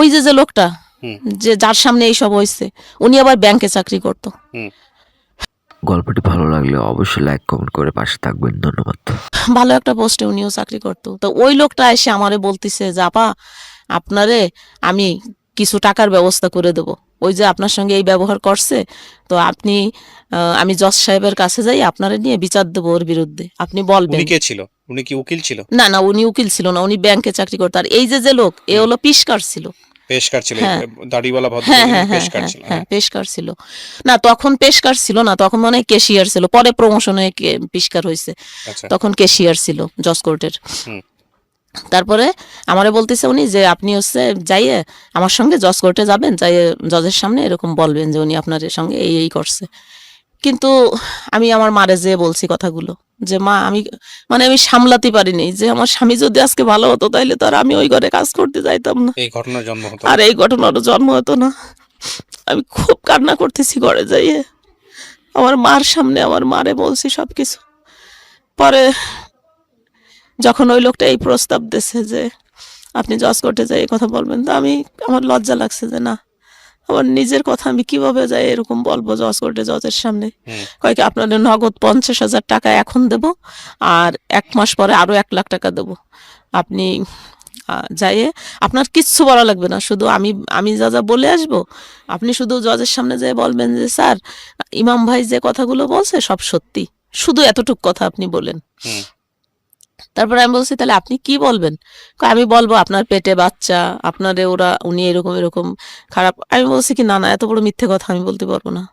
ওই যে যে লোকটা যে যার সামনে এই সব হয়েছে উনি আবার ব্যাংকে চাকরি করতো। গল্পটি ভালো লাগলে অবশ্যই লাইক কমেন্ট করে পাশে থাকবেন। ধন্যবাদ। ভালো একটা পোস্টে উনিও চাকরি করতো। তো ওই লোকটা এসে আমারে বলতিছে যে আপা আপনারে আমি কিছু টাকার ব্যবস্থা করে দেব। ওই যে আপনার সঙ্গে এই ব্যবহার করছে তো আপনি আমি জজ সাহেবের কাছে যাই আপনারে নিয়ে বিচার দেবো ওর বিরুদ্ধে। আপনি বলবেন। উনি কে ছিল? উনি কি উকিল ছিল? না না উনি উকিল ছিল না উনি ব্যাংকে চাকরি করতো। আর এই যে যে লোক এ হলো পিসকার ছিল। পেশকার ছিল হ্যাঁ। দাড়িওয়ালা ভদ্র হ্যাঁ হ্যাঁ হ্যাঁ পেশকার ছিল হ্যাঁ পেশকার ছিল। না তখন পেশকার ছিল না তখন মানে কেশিয়ার ছিল পরে প্রমোশন হয়ে কে- হয়েছে আচ্ছা। তখন কেশিয়ার ছিল জজ কোর্টের। তারপরে আমারে বলতেছে উনি যে আপনি হচ্ছে যাইয়ে আমার সঙ্গে জজ কোর্টে যাবেন যাইয়ে জজের সামনে এরকম বলবেন যে উনি আপনার সঙ্গে এই এই করছে। কিন্তু আমি আমার মারে যেয়ে বলছি কথাগুলো। যে মা আমি মানে আমি সামলাতে পারিনি। যে আমার স্বামী যদি আজকে ভালো হতো তাইলে তো আর আমি ওই ঘরে কাজ করতে যাইতাম না। এই ঘটনার জন্ম হতো। আর এই ঘটনারও জন্ম হতো না। আমি খুব কান্না করতেছি ঘরে যাইয়ে। আমার মার সামনে আমার মারে বলছি সব কিছু পরে যখন ওই লোকটা এই প্রস্তাব দিছে যে আপনি জজ করতে যাই এই কথা বলবেন। তো আমি আমার লজ্জা লাগছে যে না আমার নিজের কথা আমি কীভাবে যাই এরকম বলব জজ কোর্টে জজের সামনে। কয়েক আপনাদের নগদ পঞ্চাশ হাজার টাকা এখন দেব আর এক মাস পরে আরও এক লাখ টাকা দেব আপনি যাইয়ে আপনার কিচ্ছু বলা লাগবে না শুধু আমি আমি যা যা বলে আসব আপনি শুধু জজের সামনে যেয়ে বলবেন যে স্যার ইমাম ভাই যে কথাগুলো বলছে সব সত্যি শুধু এতটুক কথা আপনি বলেন। তারপরে আমি বলছি তাহলে আপনি কি বলবেন? আমি বলব আপনার পেটে বাচ্চা আপনারে ওরা উনি এরকম এরকম খারাপ। আমি বলছি কি না না এত বড় মিথ্যে কথা আমি বলতে পারব না।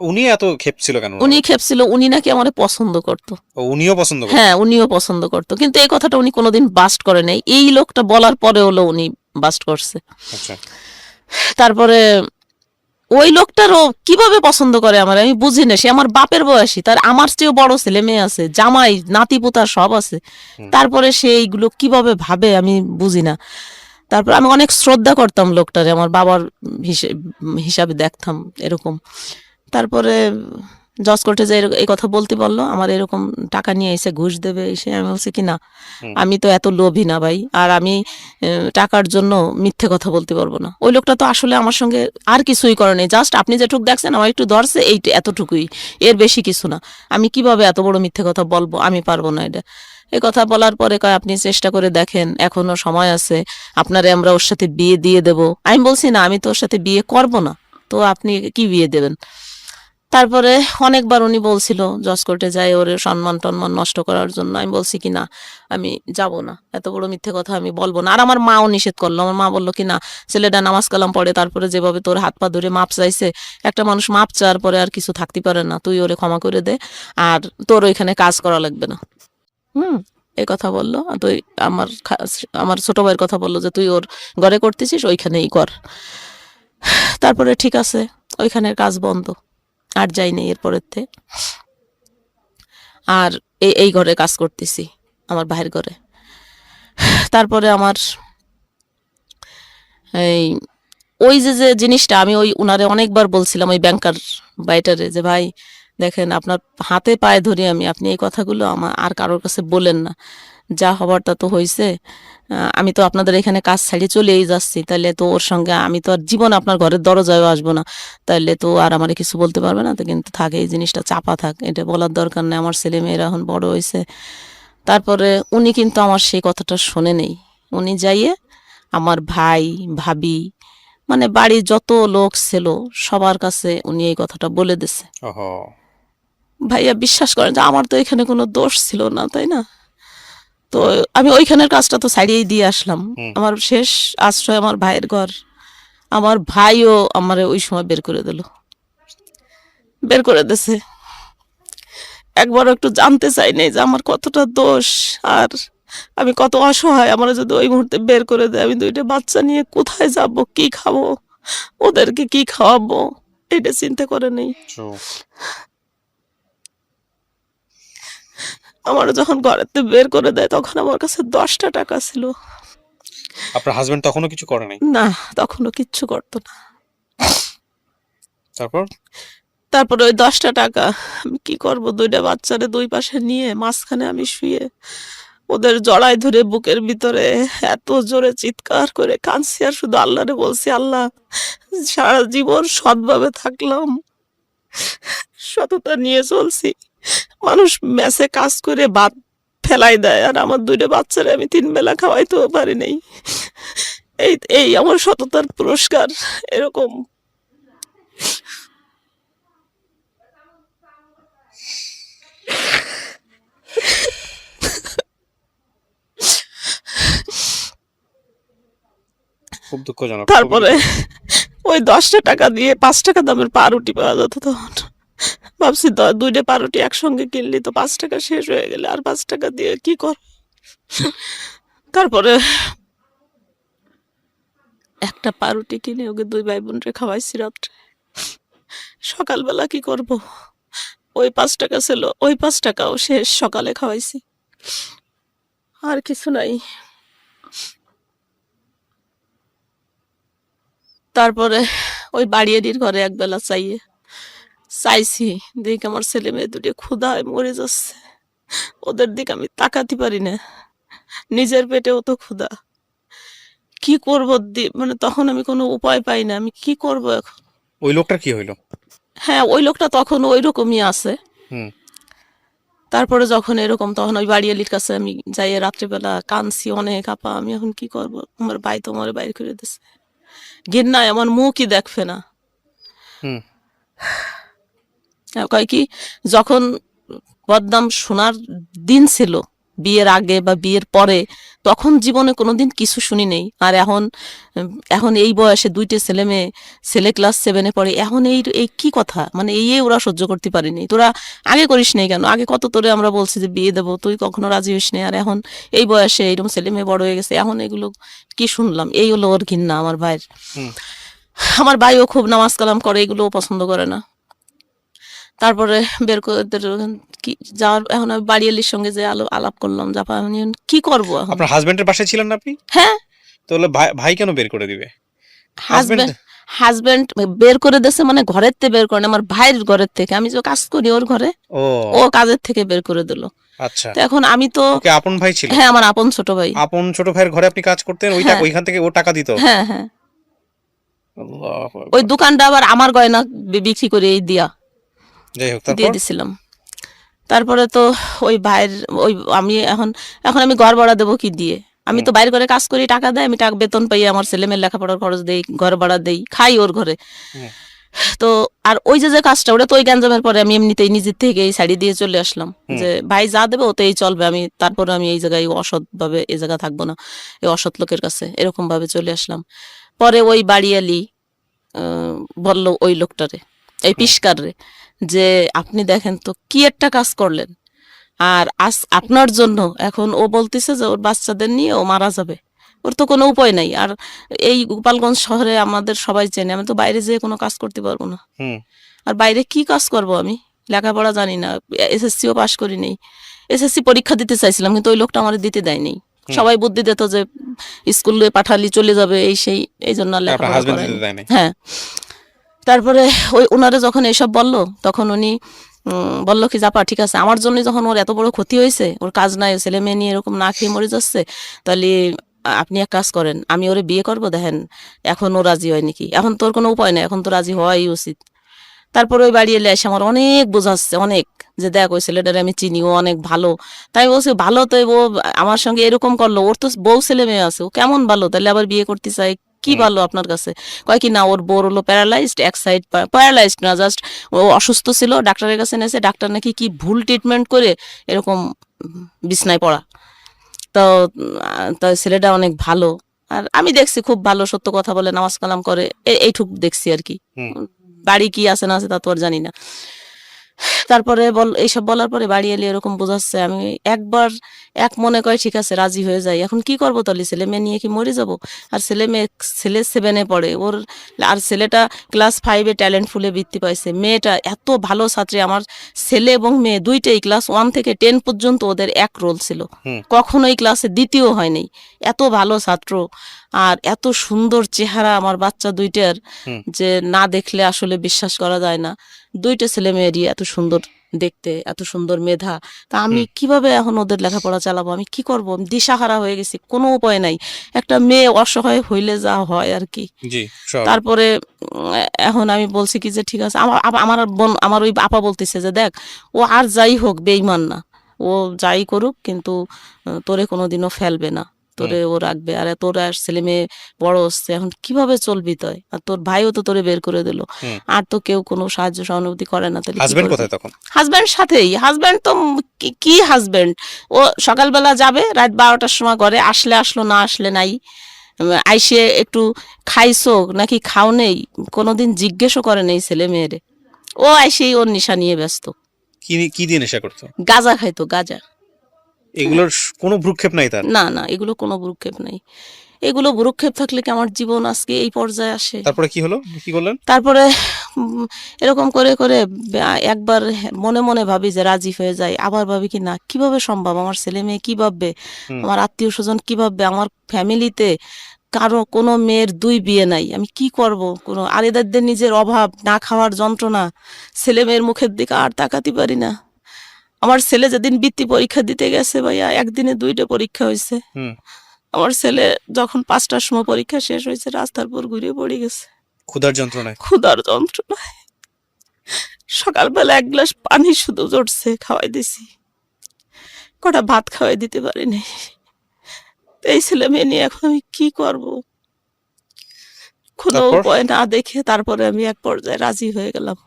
উনি এত ক্ষেপ ছিল কেন? উনি খেপছিল উনি নাকি আমার পছন্দ করতো। ও, উনিও পছন্দ করতেন হ্যাঁ উনিও পছন্দ করতো। কিন্তু এই কথাটা উনি কোনোদিন বাস্ট করে নাই। এই লোকটা বলার পরে হলো উনি বাস্ট করছে। আচ্ছা। তারপরে ওই লোকটারও কীভাবে পছন্দ করে আমার? আমি বুঝি না সে আমার বাপের বয়সী তার আমার চেয়েও বড় ছেলে মেয়ে আছে জামাই নাতি পোতা সব আছে। তারপরে সে এইগুলো কীভাবে ভাবে আমি বুঝি না। তারপর আমি অনেক শ্রদ্ধা করতাম লোকটারে আমার বাবার হিসেবে হিসাবে দেখতাম এরকম। তারপরে জজ কোর্টে যে এই কথা বলতে বলল আমার এরকম টাকা নিয়ে এসে ঘুষ দেবে এসে আমি বলছি কি না আমি তো এত লোভী না ভাই আর আমি টাকার জন্য মিথ্যে কথা বলতে পারব না। ওই লোকটা তো আসলে আমার সঙ্গে আর কিছুই করে নেই জাস্ট আপনি যেটুক দেখছেন আমার একটু ধরছে এই এতটুকুই এর বেশি কিছু না। আমি কীভাবে এত বড় মিথ্যে কথা বলব আমি পারব না এটা। এই কথা বলার পরে কয় আপনি চেষ্টা করে দেখেন এখনও সময় আছে আপনারে আমরা ওর সাথে বিয়ে দিয়ে দেব। আমি বলছি না আমি তো ওর সাথে বিয়ে করব না তো আপনি কি বিয়ে দেবেন? তারপরে অনেকবার উনি বলছিল, জজ কোর্টে যাই, ওর সম্মান টন্মান নষ্ট করার জন্য। আমি বলছি কি, না, আমি যাব না। এত বড় মিথ্যে কথা আমি বলব না। আর আমার মাও নিষেধ করল। আমার মা বলল কি, না, ছেলেটা নামাজ কালাম পড়ে, তারপরে যেভাবে তোর হাত পা ধরে মাপ চাইছে, একটা মানুষ মাপ চাওয়ার পরে আর কিছু থাকতে পারে না। তুই ওরে ক্ষমা করে দে, আর তোর ওইখানে কাজ করা লাগবে না। হুম এই কথা বলল। তুই, আমার আমার ছোট ভাইয়ের কথা বলল যে, তুই ওর ঘরে করতেছিস, ওইখানেই কর। তারপরে ঠিক আছে, ওইখানের কাজ বন্ধ। আর যাইনি এরপরের থেকে আর এই এই ঘরে কাজ করতেছি, আমার ভাইয়ের ঘরে। তারপরে আমার এই, ওই যে যে জিনিসটা আমি ওই উনারে অনেকবার বলছিলাম, ওই ব্যাংকার বাইটারে যে, ভাই, দেখেন আপনার হাতে পায়ে ধরি আমি, আপনি এই কথাগুলো আমার আর কারোর কাছে বলেন না। যা হবার তা তো হয়েছে আমি তো আপনাদের এখানে কাজ ছাড়িয়ে চলেই যাচ্ছি। তাহলে তো ওর সঙ্গে আমি তো আর জীবন আপনার ঘরের দরজায় আসব না। তাহলে তো আর আমার কিছু বলতে পারবে না। তো কিন্তু থাকে এই জিনিসটা চাপা থাক। এটা বলার দরকার নেই। আমার ছেলে মেয়েরা এখন বড় হয়েছে তারপরে উনি কিন্তু আমার সেই কথাটা শোনে নেই। উনি যাইয়ে আমার ভাই ভাবি মানে বাড়ির যত লোক ছিল সবার কাছে উনি এই কথাটা বলে দিছে। ভাইয়া বিশ্বাস করেন যে আমার তো এখানে কোনো দোষ ছিল না তাই না? তো আমি ওইখানের কাজটা তো ছাড়িয়েই দিয়ে আসলাম। আমার শেষ আশ্রয় আমার ভাইয়ের ঘর। আমার ভাইও আমার ওই সময় বের করে দিল। বের করে দিছে। একবার একটু জানতে চাই নাই যে আমার কতটা দোষ আর আমি কত অসহায়। আমার যদি ওই মুহূর্তে বের করে দেয় আমি দুইটা বাচ্চা নিয়ে কোথায় যাব কি খাব ওদেরকে কি খাওয়াবো এটা চিন্তা করে নেই। আমার যখন ঘরেতে বের করে দেয় তখন আমার কাছে দশটা টাকা ছিল। আপনার হাজবেন্ড তখনও কিছু করে নাই? না তখনও কিচ্ছু করতো না। তারপর? তারপরে ওই দশটা টাকা আমি কি করব? দুইটা বাচ্চারে দুই পাশে নিয়ে মাঝখানে আমি শুয়ে ওদের জড়াই ধরে বুকের ভিতরে এত জোরে চিৎকার করে কাঁদছি আর শুধু আল্লাহরে বলছি আল্লাহ সারা জীবন সৎভাবে থাকলাম। সততা নিয়ে চলছি। মানুষ মেসে কাজ করে বাদ ফেলাই দেয় আর আমার দুইটা বাচ্চারা আমি তিন বেলা খাওয়াইতেও পারি নাই। এই এই আমার সততার পুরস্কার এরকম। খুব দুঃখজনক তারপরে ওই দশটা টাকা দিয়ে পাঁচ টাকা দামের পাউরুটি পাওয়া যেত তখন। ভাবছি দুইটা পাউরুটি একসঙ্গে কিনলি তো পাঁচ টাকা শেষ হয়ে গেলে আর পাঁচ টাকা দিয়ে কি কর? তারপরে একটা পাউরুটি কিনে ওকে দুই ভাই বোনরে খাওয়াইছি রাত্রে। সকালবেলা কি করব? ওই পাঁচ টাকা ছিল, ওই পাঁচ টাকাও শেষ, সকালে খাওয়াইছি। আর কিছু নাই। তারপরে ওই বাড়িয়ারির ঘরে একবেলা চাইয়ে চাইছি দেখি আমার ছেলে মেয়ে দুটি ক্ষুধায় মরে যাচ্ছে। ওদের দিকে আমি তাকাতে পারি না। নিজের পেটেও তো ক্ষুধা। কি করব মানে তখন আমি কোনো উপায় পাই না। আমি কি করব এখন? ওই লোকটা কি হইল? হ্যাঁ ওই লোকটা তখন ওই রকমই আছে। হুম। তারপরে যখন এরকম তখন ওই বাড়ি বাড়িয়ালির কাছে আমি যাই রাত্রিবেলা কাঁদছি অনেক আপা আমি এখন কি করব? আমার ভাই তো আমার বাইর করে দিছে। ঘৃণায় আমার মুখই দেখবে না। হুম। কয় কি যখন বদনাম শোনার দিন ছিল বিয়ের আগে বা বিয়ের পরে তখন জীবনে কোনোদিন কিছু শুনি নেই। আর এখন এখন এই বয়সে দুইটে ছেলে মেয়ে ছেলে ক্লাস সেভেনে পড়ে এখন এই এই কি কথা? মানে এই ওরা সহ্য করতে পারিনি। তোরা আগে করিস নাই কেন? আগে কত তোরে আমরা বলছি যে বিয়ে দেবো তুই কখনো রাজি হইস নি আর এখন এই বয়সে এইরকম ছেলে মেয়ে বড় হয়ে গেছে এখন এগুলো কি শুনলাম? এই হলো ওর ঘৃণা আমার ভাইয়ের। আমার ভাইও খুব নামাজ কালাম করে এগুলোও পছন্দ করে না। তারপরে বের করে কি যাওয়ার এখন আমি বাড়িয়ালির সঙ্গে যে আলো আলাপ করলাম জাপা আমি কি করব আপনার হাজবেন্ডের বাসায় ছিলেন না আপনি? হ্যাঁ। তাহলে ভাই ভাই কেন বের করে দিবে? হাজবেন্ড হাজবেন্ড বের করে দিয়েছে মানে ঘরের থেকে বের করে আমার ভাইয়ের ঘরের থেকে। আমি যে কাজ করি ওর ঘরে ও। কাজের থেকে বের করে দিল। আচ্ছা। তো এখন আমি তো আপন ভাই ছিল? হ্যাঁ আমার আপন ছোট ভাই। আপন ছোট ভাইয়ের ঘরে আপনি কাজ করতেন ওই টাকা হ্যাঁ। ওইখান থেকে ও টাকা দিত? হ্যাঁ হ্যাঁ। ওই দোকানটা আবার আমার গয়না বিক্রি করে এই দিয়া। দিয়ে দিছিলাম। তারপরে তো ওই ভাইয়ের ওই আমি এখন এখন আমি ঘর ভাড়া দেবো কি দিয়ে? আমি তো বাইরে করে কাজ করি টাকা দেয় আমি টাকা বেতন পাই আমার ছেলে মেয়ের লেখাপড়ার খরচ দেই ঘর ভাড়া দেই খাই ওর ঘরে। তো আর ওই যে যে কাজটা ওটা তো ওই গ্যাঞ্জামের পরে আমি এমনিতেই নিজের থেকে এই শাড়ি দিয়ে চলে আসলাম। যে ভাই যা দেবে ওতেই চলবে আমি তারপরে আমি এই জায়গায় অসৎ ভাবে এই জায়গা থাকব না এই অসৎ লোকের কাছে এরকম ভাবে চলে আসলাম। পরে ওই বাড়িয়ালি বলল ওই লোকটারে এই পিসকার রে যে আপনি দেখেন তো কি একটা কাজ করলেন। আর আজ আপনার জন্য এখন ও বলতেছে যে ওর বাচ্চাদের নিয়ে ও মারা যাবে। ওর তো কোনো উপায় নাই। আর এই গোপালগঞ্জ শহরে আমাদের সবাই চেনে আমি তো বাইরে যেয়ে কোনো কাজ করতে পারব না। আর বাইরে কি কাজ করব আমি? লেখাপড়া জানি না এসএসসিও পাশ করি নেই। এসএসসি পরীক্ষা দিতে চাইছিলাম কিন্তু ওই লোকটা আমার দিতে দেয়নি। সবাই বুদ্ধি দিত যে স্কুলে পাঠালি চলে যাবে এই সেই এই জন্য লেখাপড়া হ্যাঁ। তারপরে ওই ওনারে যখন এসব বলল, তখন উনি বলল কি জাপা ঠিক আছে, আমার জন্য যখন ওর এত বড় ক্ষতি হয়েছে, ওর কাজ নাই, ছেলে মেয়ে নিয়ে এরকম না খেয়ে মরে যাচ্ছে, তাহলে আপনি এক কাজ করেন, আমি ওরে বিয়ে করব, দেখেন, এখন ও রাজি হয় নাকি? এখন তোর কোনো উপায় নাই, এখন তো রাজি হওয়াই উচিত। তারপর ওই বাড়ি এলে এসে আমার অনেক বোঝাচ্ছে, অনেক, যে দেখ, ওই ছেলেটারে আমি চিনি, ও অনেক ভালো। তাই বলছি, ভালো তো ও, আমার সঙ্গে এরকম করল, ওর তো বউ ছেলে মেয়ে আছে, ও কেমন ভালো? তাহলে আবার বিয়ে করতে চাই কি। ভালো আপনার কাছে? কয় কি না ওর বোর হলো প্যারালাইজড এক সাইড প্যারালাইজড না জাস্ট ও অসুস্থ ছিল ডাক্তারের কাছে নেছে ডাক্তার নাকি কি ভুল ট্রিটমেন্ট করে এরকম বিছনায় পড়া। তো তো ছেলেটা অনেক ভালো। আর আমি দেখছি খুব ভালো সত্য কথা বলে নামাজ কালাম করে এইটুক দেখছি আর কি। বাড়ি কি আছে না আছে তা তো আর জানি না। তারপরে বল এইসব বলার পরে বাড়ি এলে এরকম বোঝাচ্ছে আমি একবার এক মনে করে ঠিক আছে রাজি হয়ে যাই। এখন কি করব তাহলে? ছেলে মেয়ে নিয়ে কি মরে যাব? আর ছেলে মেয়ে ছেলে সেভেনে পড়ে ওর আর ছেলেটা ক্লাস ফাইভে ট্যালেন্ট ফুলে বৃত্তি পাইছে। মেয়েটা এত ভালো ছাত্রী আমার ছেলে এবং মেয়ে দুইটাই ক্লাস ওয়ান থেকে টেন পর্যন্ত ওদের এক রোল ছিল। কখনোই ক্লাসে দ্বিতীয় হয়নি। এত ভালো ছাত্র আর এত সুন্দর চেহারা আমার বাচ্চা দুইটার যে না দেখলে আসলে বিশ্বাস করা যায় না। দুইটা ছেলে মেয়েরই এত সুন্দর দেখতে এত সুন্দর মেধা। তা আমি কীভাবে এখন ওদের লেখাপড়া চালাবো? আমি কি করব? দিশাহারা হয়ে গেছি কোনো উপায় নাই। একটা মেয়ে অসহায় হইলে যা হয় আর কি। তারপরে এখন আমি বলছি কি যে ঠিক আছে আমার আমার বোন আমার ওই আপা বলতেছে যে দেখ ও আর যাই হোক বেইমান না। ও যাই করুক কিন্তু তোরে কোনোদিনও ফেলবে না। তোরে ও রাখবে। আর তোর ছেলে মেয়ে বড় হচ্ছে এখন কীভাবে চলবি তুই? আর তোর ভাইও তো তোরে বের করে দিল। আর তো কেউ কোনো সাহায্য সহানুভূতি করে না তাহলে কি হাজবেন্ড কোথায় তখন? হাজব্যান্ড সাথেই। হাজব্যান্ড তো কি- কি হাজব্যান্ড ও সকালবেলা যাবে রাত বারোটার সময় ঘরে আসলে আসলো না আসলে নাই। আইসে একটু খাইছো নাকি খাও নেই? কোনোদিন জিজ্ঞেসও করে নেই ছেলে মেয়েরে। ও আইসেই ওর নিশা নিয়ে ব্যস্ত। কি কি দিয়ে নেশা করতো? গাজা খাইতো গাজা। এগুলোর কোনো ভ্রুক্ষেপ নাই তার? না না এগুলো কোনো ভ্রুক্ষেপ নেই। এগুলো ভ্রুক্ষেপ থাকলে কি আমার জীবন আজকে এই পর্যায়ে আসে? তারপরে কি হলো? কি করলেন? তারপরে এরকম করে করে একবার মনে মনে ভাবি যে রাজি হয়ে যায় আবার ভাবি কি না কীভাবে সম্ভব? আমার ছেলে মেয়ে কি ভাববে? আমার আত্মীয় স্বজন কি ভাববে? আমার ফ্যামিলিতে কারও কোনো মেয়ের দুই বিয়ে নাই। আমি কি করব? কোনো আর এদের নিজের অভাব না খাওয়ার যন্ত্রণা ছেলে মেয়ের মুখের দিকে আর তাকাতে পারি না। আমার ছেলে যেদিন বৃত্তি পরীক্ষা দিতে গেছে ভাইয়া একদিনে দুইটা পরীক্ষা হয়েছে। আমার ছেলে যখন পাঁচটার সময় পরীক্ষা শেষ হয়েছে রাস্তার পর ঘুরে পড়ে গেছে। ক্ষুধার যন্ত্রণায়? ক্ষুধার যন্ত্রণায়। সকালবেলা এক গ্লাস পানি শুধু জড়ছে খাওয়াই দিছি। কটা ভাত খাওয়াই দিতে পারিনি। এই ছেলে মেয়ে নিয়ে এখন আমি কি করব? কোনো? উপায় না দেখে তারপরে আমি এক পর্যায়ে রাজি হয়ে গেলাম।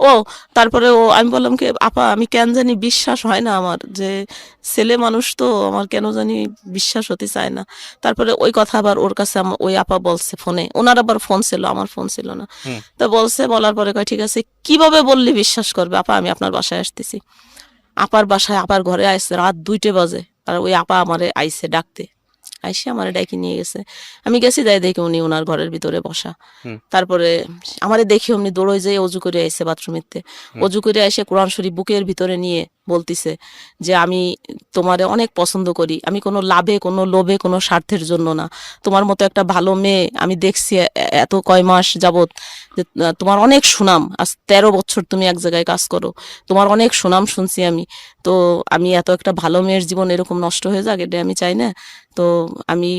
ও তারপরে ও আমি বললাম কি আপা আমি কেন জানি বিশ্বাস হয় না আমার যে ছেলে মানুষ তো আমার কেন জানি বিশ্বাস হতে চায় না। তারপরে ওই কথা আবার ওর কাছে ওই আপা বলছে ফোনে। ওনার আবার ফোন ছিল আমার ফোন ছিল না। তো বলছে বলার পরে কয় ঠিক আছে কীভাবে বললে বিশ্বাস করবে? আপা আমি আপনার বাসায় আসতেছি। আপার বাসায় আপার ঘরে আসছে রাত দুইটে বাজে। আর ওই আপা আমারে আইসে ডাকতে। আইসে আমার ডাকি নিয়ে গেছে। আমি গেছি যাই দেখি উনি ওনার ঘরের ভিতরে বসা। তারপরে আমারে দেখি অমনি দৌড়ই যেয়ে অজু করে আইসে বাথরুমেতে। অজু করে আইসে কোরআন শরীফ বুকের ভিতরে নিয়ে বলতিছে যে আমি তোমারে অনেক পছন্দ করি। আমি কোনো লাভে, কোনো লোভে, কোনো স্বার্থের জন্য না। তোমার মতো একটা ভালো মেয়ে আমি দেখছি এত কয় মাস যাবত যে তোমার অনেক সুনাম। আজ তেরো বছর তুমি এক জায়গায় কাজ করো। তোমার অনেক সুনাম শুনছি আমি। তো আমি এত একটা ভালো মেয়ের জীবন এরকম নষ্ট হয়ে যাক, এটা আমি চাই না। তো আমি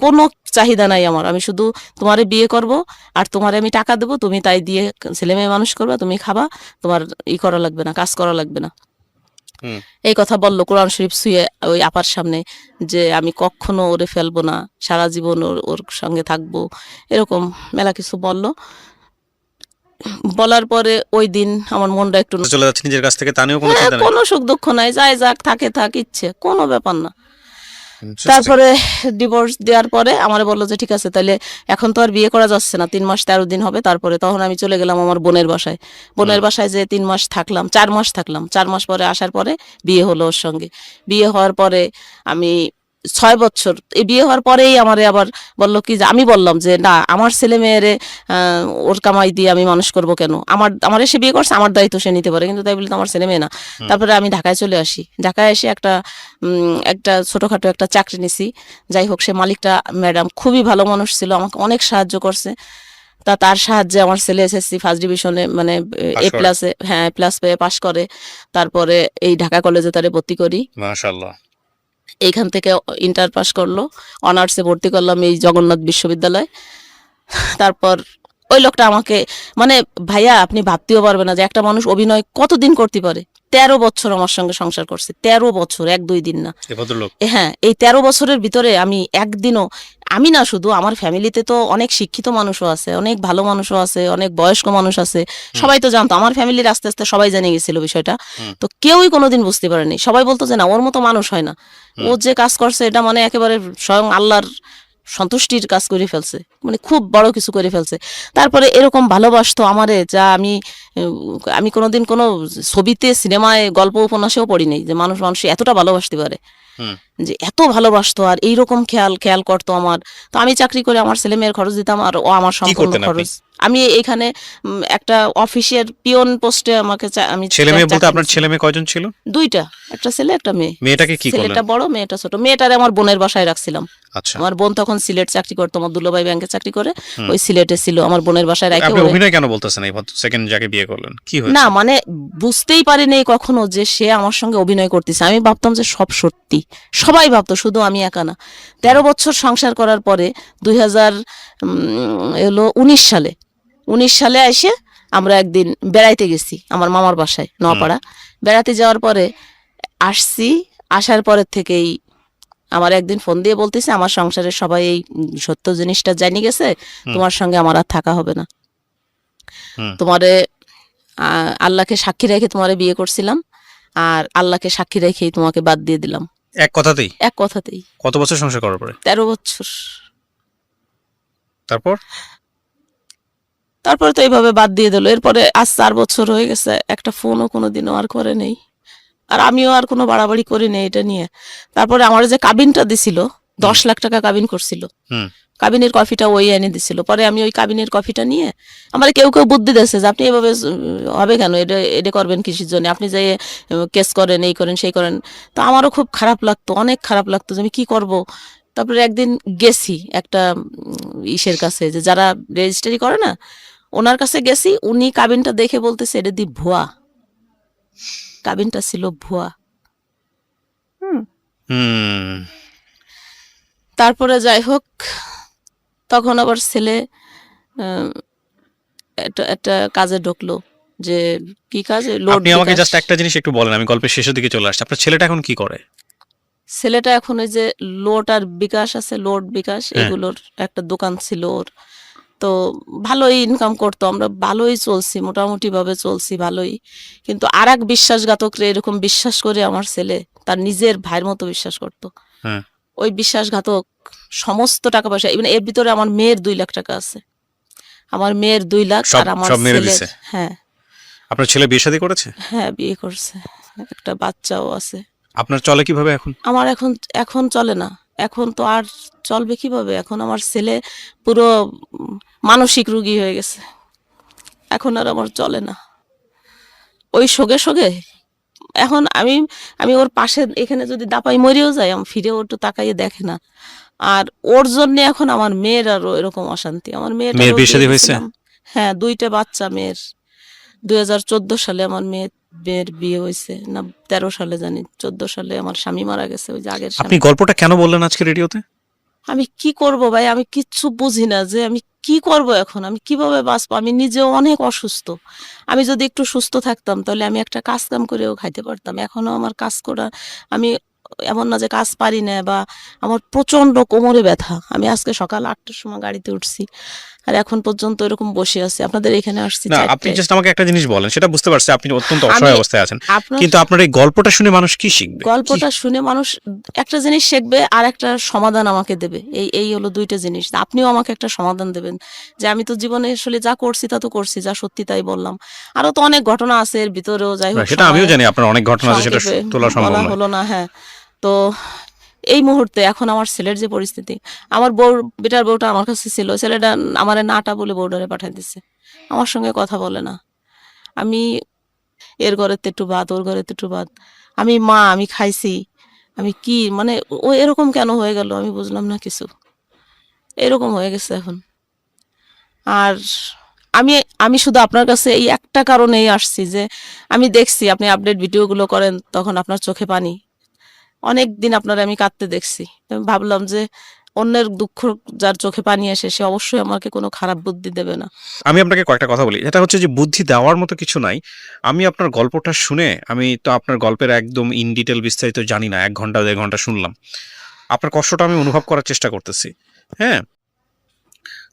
কোনো চাহিদা নাই আমার। আমি শুধু তোমারে বিয়ে করব আর তোমারে আমি টাকা দেবো। তুমি তাই দিয়ে ছেলে মেয়ে মানুষ করবা, তুমি খাবা। তোমার ই করা লাগবে না, কাজ করা লাগবে না। এই কথা বলল কোরআন শরীফ শুয়ে ওই আপার সামনে যে আমি কখনো ওরে ফেলব না সারা জীবন ওর ওর সঙ্গে থাকব এরকম মেলা কিছু বলল। বলার পরে ওই দিন আমার মনটা একটু চলে যাচ্ছে নিজের কাছ থেকে তা নিয়েও কোনো হ্যাঁ, সুখ দুঃখ নাই যাই যাক থাকে থাক ইচ্ছে কোনো ব্যাপার না. তারপরে ডিভোর্স দেওয়ার পরে আমার বলল যে ঠিক আছে তাহলে এখন তো আর বিয়ে করা যাচ্ছে না তিন মাস তেরো দিন হবে তারপরে তখন আমি চলে গেলাম আমার বোনের বাসায়। বোনের বাসায় যে তিন মাস থাকলাম চার মাস থাকলাম চার মাস পরে আসার পরে বিয়ে হলো ওর সঙ্গে। বিয়ে হওয়ার পরে আমি ছয় বছর। এই বিয়ে হওয়ার পরেই আমারে আবার বলল কি যে আমি বললাম যে না আমার ছেলে মেয়েরে ওর কামাই দিয়ে আমি মানুষ করব কেন? আমার আমার এসে বিয়ে করছে আমার দায়িত্ব সে নিতে পারে কিন্তু তাই বলে তো আমার ছেলে মেয়ে না। তারপরে আমি ঢাকায় চলে আসি। ঢাকায় এসে একটা একটা ছোটখাটো একটা চাকরি নিছি। যাই হোক সে মালিকটা ম্যাডাম খুবই ভালো মানুষ ছিল আমাকে অনেক সাহায্য করছে। তা তার সাহায্যে আমার ছেলে এসএসসি ফার্স্ট ডিভিশনে মানে এ। প্লাসে হ্যাঁ প্লাস পেয়ে পাশ করে। তারপরে এই ঢাকা কলেজে তারে ভর্তি করি। মাশাআল্লাহ। এইখান থেকে ইন্টার পাস করল অনার্সে ভর্তি করলাম এই জগন্নাথ বিশ্ববিদ্যালয়। তারপর ওই লোকটা আমাকে মানে ভাইয়া আপনি ভাবতেও পারবেন না যে একটা মানুষ অভিনয় কতদিন করতে পারে? তেরো বছর আমার সঙ্গে সংসার করছে তেরো বছর এক দুই দিন না। হ্যাঁ এই তেরো বছরের ভিতরে আমি একদিনও আমি না শুধু আমার ফ্যামিলিতে তো অনেক শিক্ষিত মানুষও আছে অনেক ভালো মানুষও আছে অনেক বয়স্ক মানুষ আছে। সবাই তো জানতো আমার ফ্যামিলির আস্তে আস্তে সবাই জেনে গেছিল বিষয়টা। তো কেউই কোনোদিন বুঝতে পারেনি। সবাই বলতো যে না ওর মতো মানুষ হয় না। ও যে কাজ করছে এটা মানে একেবারে স্বয়ং আল্লাহর সন্তুষ্টির কাজ করে ফেলছে মানে খুব বড় কিছু করে ফেলছে। তারপরে এরকম ভালোবাসতো আমারে যা আমি আমি কোনোদিন কোনো ছবিতে সিনেমায় গল্প উপন্যাসেও পড়িনি যে মানুষ মানুষ এতটা ভালোবাসতে পারে। যে এত ভালোবাসতো আর এইরকম খেয়াল খেয়াল করতো আমার। তো আমি চাকরি করে আমার ছেলে মেয়ের খরচ দিতাম আর ও আমার সম্পূর্ণ খরচ। আমি এখানে একটা অফিসের পিয়ন পোস্টে আমাকে আমি ছেলে মেয়ে বলতে আপনার ছেলে মেয়ে কয়জন ছিল? দুইটা একটা ছেলে একটা মেয়ে। মেয়েটাকে কি করলেন? ছেলেটা বড় মেয়েটা ছোট। মেয়েটারে আমার বোনের বাসায় রাখছিলাম। আচ্ছা। আমার বোন তখন সিলেট চাকরি করতো আমার দুলাভাই ব্যাংকে চাকরি করে ওই সিলেটে ছিল। আমার বোনের বাসায় রাখে আপনি অভিনয় কেন বলতেছেন? এই সেকেন্ড যাকে বিয়ে করলেন কি হয়েছে? না মানে বুঝতেই পারিনি কখনো যে সে আমার সঙ্গে অভিনয় করতেছে। আমি ভাবতাম যে সব সত্যি। সবাই ভাবতো শুধু আমি একা না। তেরো বছর সংসার করার পরে দুই হাজার এলো উনিশ সালে। উনিশ সালে এসে আমরা একদিন বেড়াইতে গেছি আমার মামার বাসায় নোয়াপাড়া বেড়াতে যাওয়ার পরে আসছি আসার পরের থেকেই আমার একদিন ফোন দিয়ে বলতেছে আমার সংসারের সবাই এই সত্য জিনিসটা জানি গেছে তোমার সঙ্গে আমার আর থাকা হবে না। তোমারে আল্লাহকে সাক্ষী রেখে তোমারে বিয়ে করছিলাম আর আল্লাহকে সাক্ষী রেখেই তোমাকে বাদ দিয়ে দিলাম। এক কথাতেই? এক কথাতেই। কত বছর সংসার করার পরে? তেরো বছর। তারপর? তারপরে তো এইভাবে বাদ দিয়ে দিল। এরপরে আজ চার বছর হয়ে গেছে একটা ফোনও কোনোদিনও আর করে নেই। আর আমিও আর কোনো বাড়াবাড়ি করি নেই এটা নিয়ে। তারপরে আমার যে কাবিনটা দিছিল দশ লাখ টাকা কাবিন করছিল। কাবিনের কফিটা ওই এনে দিছিল। পরে আমি ওই কাবিনের কফিটা নিয়ে আমার কেউ কেউ বুদ্ধি দিয়েছে যে আপনি এভাবে হবে কেন? এটা এটা করবেন কৃষির জন্য? আপনি যে কেস করেন এই করেন সেই করেন। তো আমারও খুব খারাপ লাগতো অনেক খারাপ লাগতো যে আমি কি করব? তারপরে একদিন গেছি একটা ইসের কাছে যে যারা রেজিস্ট্রি করে না ওনার কাছে গেছি উনি কাবিনটা দেখে বলতেছে এটা দি ভুয়া। কাবিনটা ছিল ভুয়া। হুম। তারপরে যাই হোক তখন আবার ছেলে একটা একটা কাজে ঢুকলো যে কি কাজে? লোড আপনি আমাকে জাস্ট একটা জিনিস একটু বলেন আমি গল্পের শেষের দিকে চলে আসছি। আপনার ছেলেটা এখন কি করে? ছেলেটা এখন ওই যে লোড আর বিকাশ আছে লোড বিকাশ হ্যাঁ। এগুলোর একটা দোকান ছিল ওর। তো ভালোই ইনকাম করতো আমরা ভালোই চলছি মোটামুটি ভাবে চলছি ভালোই। কিন্তু আর এক বিশ্বাসঘাতকরে এরকম বিশ্বাস করে আমার ছেলে তার নিজের ভাইয়ের মতো বিশ্বাস করতো। হ্যাঁ। ওই বিশ্বাসঘাতক সমস্ত টাকা পয়সা ইভেন এর ভিতরে আমার মেয়ের দুই লাখ টাকা আছে। আমার মেয়ের দুই লাখ আর আমার দিছে? হ্যাঁ। আপনার ছেলে বিয়ে শাদী করেছে? হ্যাঁ বিয়ে করছে। একটা বাচ্চাও আছে। আপনার চলে কীভাবে এখন? আমার এখন এখন চলে না। এখন তো আর চলবে কীভাবে? এখন আমার ছেলে পুরো মানসিক রুগী হয়ে গেছে। এখন আর আমার চলে না। ওই সগে সগে এখন আমি আমি ওর পাশে এখানে যদি দাপাই মরেও যাই আমি ফিরে ও একটু তাকাইয়ে দেখে না। আর ওর জন্য এখন আমার মেয়ের আরও এরকম অশান্তি। আমার মেয়ের হয়েছে? হ্যাঁ দুইটা বাচ্চা মেয়ের। দুই হাজার চোদ্দ সালে আমার মেয়ে মেয়ের বিয়ে হয়েছে না তেরো সালে জানি চোদ্দ সালে আমার স্বামী মারা গেছে ওই যে আগের আপনি গল্পটা কেন বললেন আজকে রেডিওতে? আমি কি করব ভাই? আমি কিচ্ছু বুঝি না যে আমি কি করব এখন? আমি কীভাবে বাঁচবো? আমি নিজেও অনেক অসুস্থ। আমি যদি একটু সুস্থ থাকতাম তাহলে আমি একটা কাজ কাম করেও খাইতে পারতাম। এখনও আমার কাজ করা আমি এমন না যে কাজ পারি না বা আমার প্রচণ্ড কোমরে ব্যথা। আমি আজকে সকাল আটটার সময় গাড়িতে উঠছি। আর এখন পর্যন্ত এরকম বসে আছি। আপনাদের এখানে আসছি না আপনি জাস্ট আমাকে একটা জিনিস বলেন সেটা বুঝতে পারছি আপনি অত্যন্ত অসহায় অবস্থায় আছেন। কিন্তু আপনার এই গল্পটা শুনে মানুষ কি শিখবে? গল্পটা শুনে মানুষ একটা জিনিস শিখবে আর একটা সমাধান আমাকে দেবে। এই এই হলো দুইটা জিনিস। আপনিও আমাকে একটা সমাধান দেবেন। যে আমি তো জীবনে আসলে যা করছি তা তো করছি যা সত্যি তাই বললাম। আরও তো অনেক ঘটনা আছে এর ভিতরেও যাই হোক সেটা আমিও জানি আপনার অনেক ঘটনা আছে সেটা তোলা সম্ভব হলো না হ্যাঁ। তো এই মুহূর্তে এখন আমার ছেলের যে পরিস্থিতি, আমার বউ, বেটার বউটা আমার কাছে ছিল, ছেলেটা আমার নাটা বলে বউডারে পাঠিয়ে দিছে। আমার সঙ্গে কথা বলে না। আমি এর ঘরের তো একটু ভাত ওর ঘরের তো একটু ভাত আমি মা, আমি খাইছি। আমি কি মানে ও এরকম কেন হয়ে গেল আমি বুঝলাম না কিছু। এরকম হয়ে গেছে এখন। আর আমি আমি শুধু আপনার কাছে এই একটা কারণেই আসছি যে, আমি দেখছি আপনি আপডেট ভিডিওগুলো করেন, তখন আপনার চোখে পানি। অনেক দিন আপনার আমি কাঁদতে দেখছি। আমি ভাবলাম যে অন্যের দুঃখ যার চোখে পানি আসে সে অবশ্যই আমাকে কোনো খারাপ বুদ্ধি দেবে না। আমি আপনাকে কয়েকটা কথা বলি। এটা হচ্ছে যে বুদ্ধি দেওয়ার মতো কিছু নাই। আমি আপনার গল্পটা শুনে আমি তো আপনার গল্পের একদম ইন ডিটেল বিস্তারিত জানি না এক ঘণ্টা দেড় ঘণ্টা শুনলাম। আপনার কষ্টটা আমি অনুভব করার চেষ্টা করতেছি হ্যাঁ?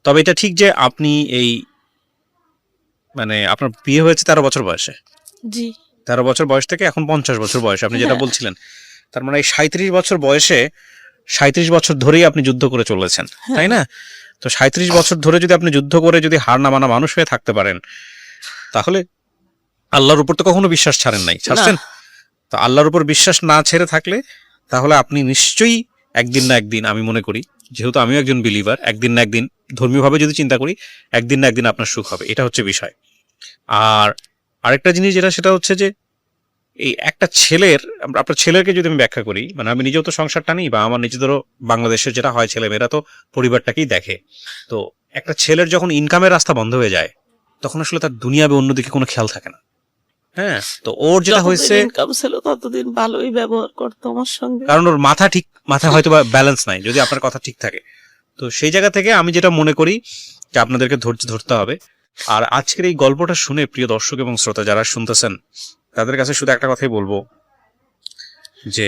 তবে এটা ঠিক যে আপনি এই মানে আপনার বিয়ে হয়েছে তেরো বছর বয়সে। জি। তেরো বছর বয়স থেকে এখন পঞ্চাশ বছর বয়সে আপনি যেটা হ্যাঁ। বলছিলেন। তার মানে এই সাঁত্রিশ বছর বয়সে সাঁত্রিশ বছর ধরেই আপনি যুদ্ধ করে চলেছেন তাই না? তো সাঁত্রিশ বছর ধরে যদি আপনি যুদ্ধ করে যদি হার না মানা মানুষ হয়ে থাকতে পারেন তাহলে আল্লাহর উপর তো কখনো বিশ্বাস ছাড়েন নাই ছাড়ছেন? তো আল্লাহর উপর বিশ্বাস না ছেড়ে থাকলে তাহলে আপনি নিশ্চয়ই একদিন না একদিন আমি মনে করি যেহেতু আমিও একজন বিলিভার একদিন না একদিন ধর্মীয়ভাবে যদি চিন্তা করি একদিন না একদিন আপনার সুখ হবে এটা হচ্ছে বিষয়। আর আরেকটা জিনিস যেটা সেটা হচ্ছে যে এই একটা ছেলের আপনার ছেলেকে যদি আমি ব্যাখ্যা করি মানে আমি নিজেও তো সংসারটা নিই বা আমার নিজেদেরও বাংলাদেশের যেটা হয় ছেলে মেয়েরা তো পরিবারটাকেই দেখে। তো একটা ছেলের যখন ইনকামের রাস্তা বন্ধ হয়ে যায় তখন আসলে তার দুনিয়া বা অন্যদিকে কোনো খেয়াল থাকে না। হ্যাঁ তো ওর যেটা হয়েছে ইনকাম ছিল ততদিন ভালোই ব্যবহার করতো আমার সঙ্গে। কারণ ওর মাথা ঠিক মাথা হয়তো ব্যালেন্স নাই যদি আপনার কথা ঠিক থাকে। তো সেই জায়গা থেকে আমি যেটা মনে করি যে আপনাদেরকে ধৈর্য ধরতে হবে। আর আজকের এই গল্পটা শুনে প্রিয় দর্শক এবং শ্রোতা যারা শুনতেছেন তাদের কাছে শুধু একটা কথাই বলব, যে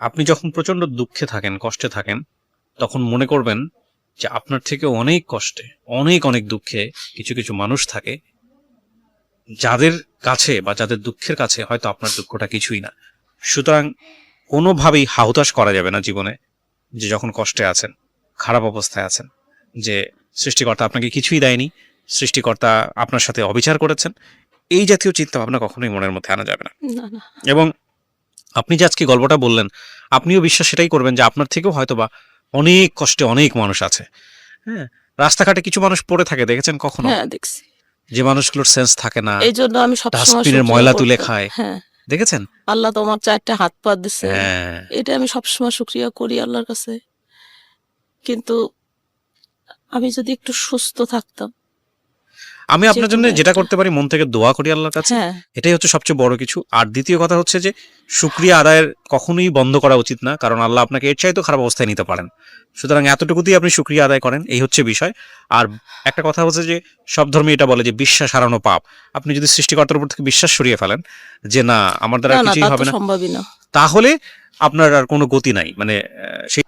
আপনি যখন প্রচণ্ড দুঃখে থাকেন, কষ্টে থাকেন, তখন মনে করবেন যে আপনার থেকে অনেক কষ্টে, অনেক অনেক দুঃখে কিছু কিছু মানুষ থাকে, যাদের কাছে বা যাদের দুঃখের কাছে হয়তো আপনার দুঃখটা কিছুই না। সুতরাং কোনোভাবেই হাহুতাশ করা যাবে না জীবনে যে যখন কষ্টে আছেন, খারাপ অবস্থায় আছেন, যে সৃষ্টিকর্তা আপনাকে কিছুই দেয়নি, সৃষ্টিকর্তা আপনার সাথে অবিচার করেছেন এই জাতীয় চিন্তা ভাবনা কখনোই মনের মধ্যে আনা যাবে না। এবং আপনি যে আজকে গল্পটা বললেন আপনিও বিশ্বাস সেটাই করবেন যে আপনার থেকেও হয়তো বা অনেক কষ্টে অনেক মানুষ আছে। হ্যাঁ রাস্তাঘাটে কিছু মানুষ পড়ে থাকে দেখেছেন কখনো? হ্যাঁ যে মানুষগুলোর সেন্স থাকে না এই জন্য আমি ডাস্টবিনের ময়লা তুলে। খায়। হ্যাঁ। দেখেছেন? আল্লাহ তোমার চারটা হাত পা দিছে। হ্যাঁ। এটা আমি সবসময় শুক্রিয়া করি আল্লাহর কাছে। কিন্তু আমি যদি একটু সুস্থ থাকতাম আমি আপনার জন্য যেটা করতে পারি মন থেকে দোয়া করি আল্লাহর কাছে হ্যাঁ। এটাই হচ্ছে সবচেয়ে বড় কিছু। আর দ্বিতীয় কথা হচ্ছে যে শুক্রিয়া আদায়ের কখনোই বন্ধ করা উচিত না কারণ আল্লাহ আপনাকে এর চাইতেও খারাপ অবস্থায় নিতে পারেন। সুতরাং এতটুকুতেই আপনি শুক্রিয়া আদায় করেন এই হচ্ছে বিষয়। আর একটা কথা হচ্ছে যে সব ধর্মে এটা বলে যে বিশ্বাস হারানো পাপ। আপনি যদি সৃষ্টিকর্তার উপর থেকে বিশ্বাস সরিয়ে ফেলেন যে না আমার দ্বারা কিছুই হবে না তাহলে আপনার আর কোনো গতি নাই। মানে সেই